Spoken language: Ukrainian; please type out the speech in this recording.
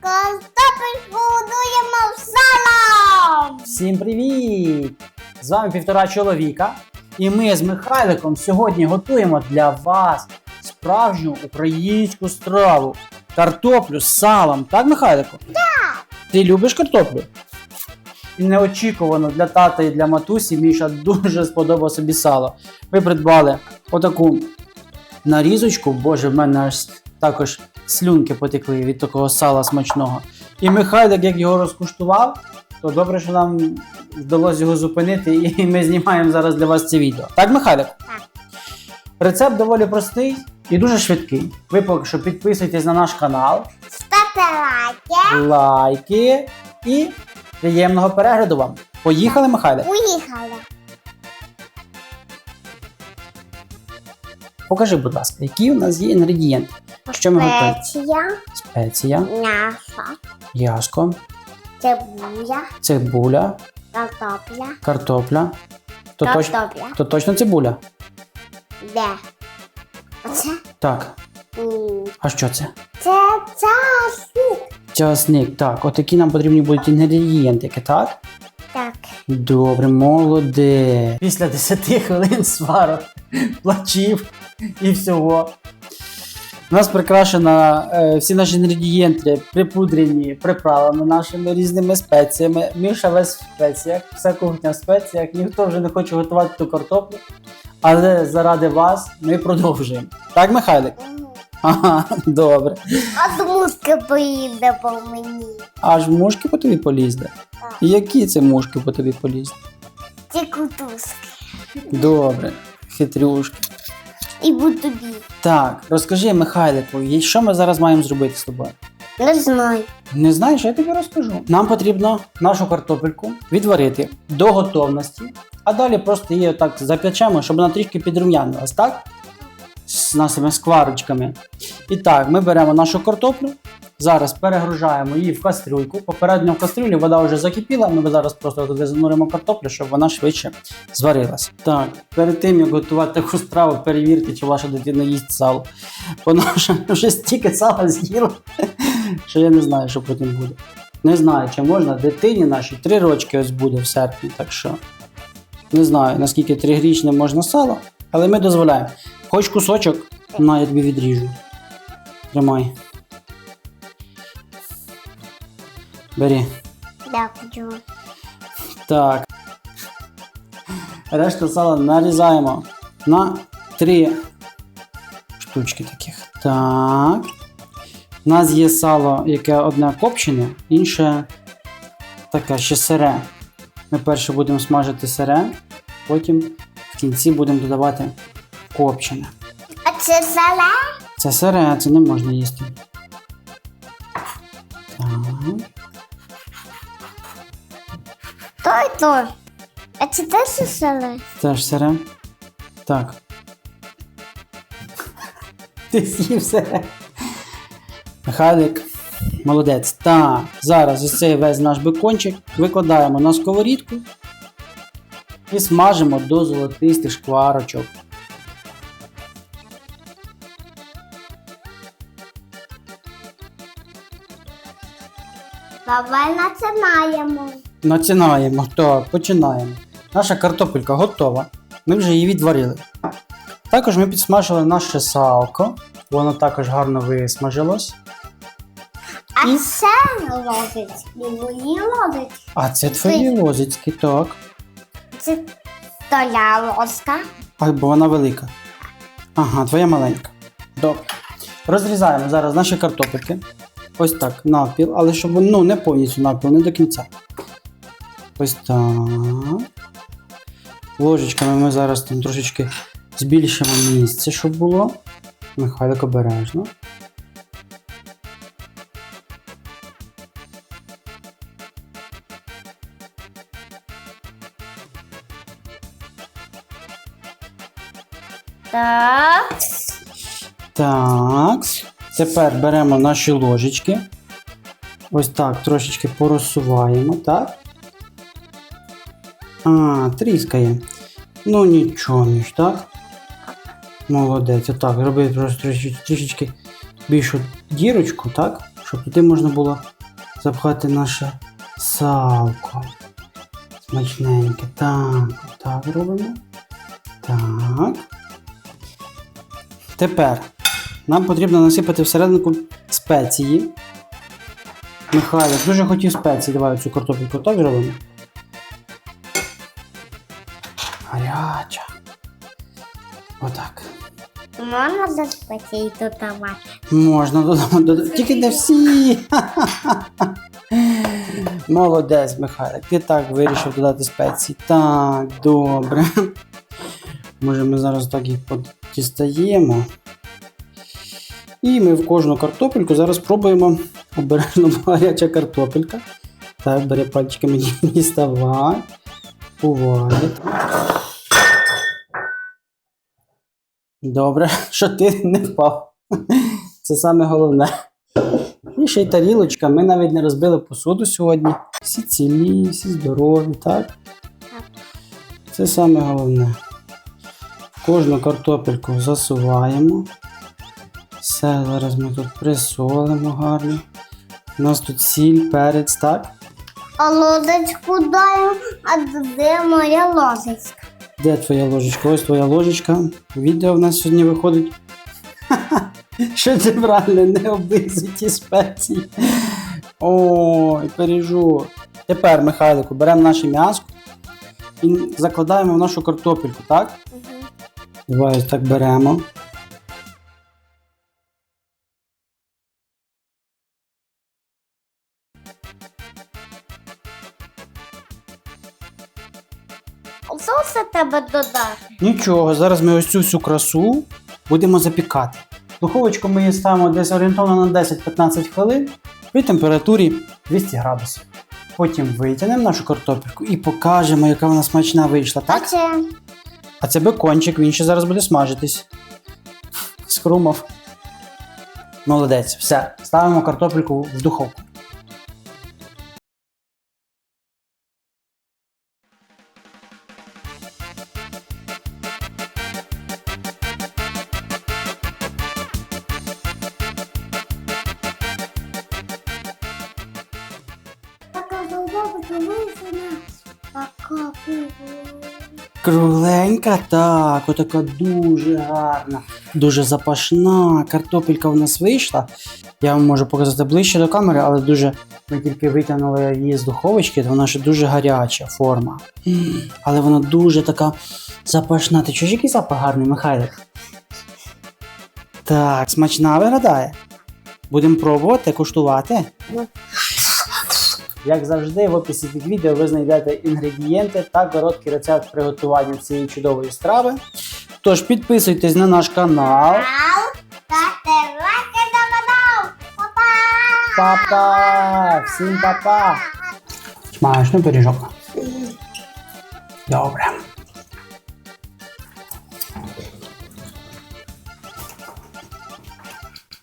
Картопельку годуємо салом! Всім привіт! З вами півтора чоловіка. І ми з Михайликом сьогодні готуємо для вас справжню українську страву. Картоплю з салом. Так, Михайлику? Так! Ти любиш картоплю? І неочікувано для тата і для матусі Міша дуже сподобав собі сало. Ми придбали отаку нарізочку. Боже, в мене аж також слюнки потекли від такого сала смачного. І Михайлик, як його розкуштував, то добре, що нам вдалося його зупинити, і ми знімаємо зараз для вас це відео. Так, Михайлик? Так. Рецепт доволі простий і дуже швидкий. Ви поки що підписуйтесь на наш канал, Ставте лайки. лайки і приємного перегляду вам. Поїхали, Михайлик? Поїхали. Покажи, будь ласка, які у нас є інгредієнти. Що ми готуємо? Спеція, Спеція, м'ясо, яско, цибуля, цибуля, картопля. картопля. То, точ... Картопля. то точно цибуля? Де? Оце? Так. М, А що це? Це часник. Часник. Так, отакі нам потрібні будуть інгредієнтики, так? Так. Добре, молодець. Після 10 хвилин сварок, плачів і всього. У нас прикрашено е, всі наші інгредієнти припудрені приправами нашими різними спеціями. Міша весь в спеціях, вся кухня в спеціях. Ніхто вже не хоче готувати ту картоплю. Але заради вас ми продовжуємо. Так, Михайлик? Ага, добре. А муска поїде по мені. Аж мушки по тобі полізли. І які це мушки по тобі полізли? Ці кутузки. Добре, хитрюшки. І будь тобі. Так, розкажи, Михайлику, і що ми зараз маємо зробити з тобою? Не знаю. Не знаєш, я тобі розкажу. Нам потрібно нашу картопельку відварити до готовності, а далі просто її так запечемо, щоб вона трішки підрум'янилась, так? З нашими скварочками. І так, ми беремо нашу картоплю, зараз перегружаємо її в кастрюльку. Попередньо в кастрюлі вода вже закипіла, ми зараз просто туди зануримо картоплю, щоб вона швидше зварилась. Так, перед тим як готувати таку страву, перевірте, чи ваша дитина їсть сало. Вона вже, вже стільки сала з'їла, що я не знаю, що потім буде. Не знаю, чи можна дитині нашій три рочки ось буде в серпні, так що не знаю, наскільки трирічне можна сало, але ми дозволяємо. Хоч кусочок, на я тобі відріжу. Тримай. Бери. Дякую. Так. Решту сала нарізаємо на три штучки таких. Так. У нас є сало, яке одне копчене, інше таке ще сире. Ми перше будемо смажити сире, потім в кінці будемо додавати копчене. А це сале? Це сире, це не можна їсти. Так. Той. А це теж сале? Теж сире. Так. Ти з'їв сире. Михайлик, молодець. Так, зараз ось цей весь наш бекончик викладаємо на сковорідку і смажимо до золотистих шкварочок. Давай починаємо. Націнаємо. Так, починаємо. Наша картопелька готова. Ми вже її відварили. Також ми підсмажили наше салко. Воно також гарно висмажилось. А І? це ложить. І мої ложить. А це твої лозицькі, так. Це толя ложка. Ай, бо вона велика. Ага, твоя маленька. Добре. Розрізаємо зараз наші картопельки. Ось так, навпіл, але щоб ну, не повністю навпіл, не до кінця. Ось так. Ложечками ми зараз там трошечки збільшимо місце, щоб було. Михайлик обережно. Так. Так. Тепер беремо наші ложечки. Ось так, трошечки порозсуваємо, так? А, тріскає. Ну нічого, між, так? Молодець. Отак, роби просто трішечки, більшу дірочку, так? щоб туди можна було запхати наше салко. Смачненьке. Так, так робимо. Так. Тепер нам потрібно насипати всерединку спеції. Михайло, дуже хотів спеції. Давай цю картопельку так зробимо. Отак. Можна заспати і додавати. Можна додому додати. Тільки не всі. Молодець, Михайлик. Ти так вирішив додати спеції. Так, добре. Може, ми зараз так їх дістаємо. І ми в кожну картопельку зараз спробуємо обережно гаряча картопелька. Так, бери пальчиками діставай. Уваги. Добре, що ти не впав. Це саме головне. І ще й тарілочка. Ми навіть не розбили посуду сьогодні. Всі цілі, всі здорові, так? Це саме головне. Кожну картопельку засуваємо. Все, зараз ми тут присолимо гарно. У нас тут сіль, перець, так? А лодочку даю, а де моя ложечка? Де твоя ложечка? Ось твоя ложечка. Відео в нас сьогодні виходить. Шедевральне, не облизуті спеції. Ой, пережу. Тепер, Михайлику, беремо наше м'ясо і закладаємо в нашу картопельку, так? Давай так беремо. Соуса треба додати. Нічого, зараз ми ось цю всю красу будемо запікати. Духовочку ми її ставимо десь орієнтовно на 10-15 хвилин при температурі 200 градусів. Потім витягнемо нашу картопельку і покажемо, яка вона смачна вийшла, так? А це А це бекончик, він ще зараз буде смажитись. Скрумав. Молодець, все. Ставимо картопельку в духовку. Кругленька, так, отака дуже гарна, дуже запашна. Картопелька в нас вийшла. Я вам можу показати ближче до камери, але дуже ми тільки витягнули її з духовочки, то вона ще дуже гаряча форма. Але вона дуже така запашна. Ти чуєш, який запах гарний, Михайлик? Так, смачна виглядає. Будемо пробувати, куштувати. Як завжди, в описі під відео ви знайдете інгредієнти та короткий рецепт приготування цієї чудової страви. Тож підписуйтесь на наш канал. Та канал. Па-па! Па-па! Всім па-па! Смачно пиріжок. Добре.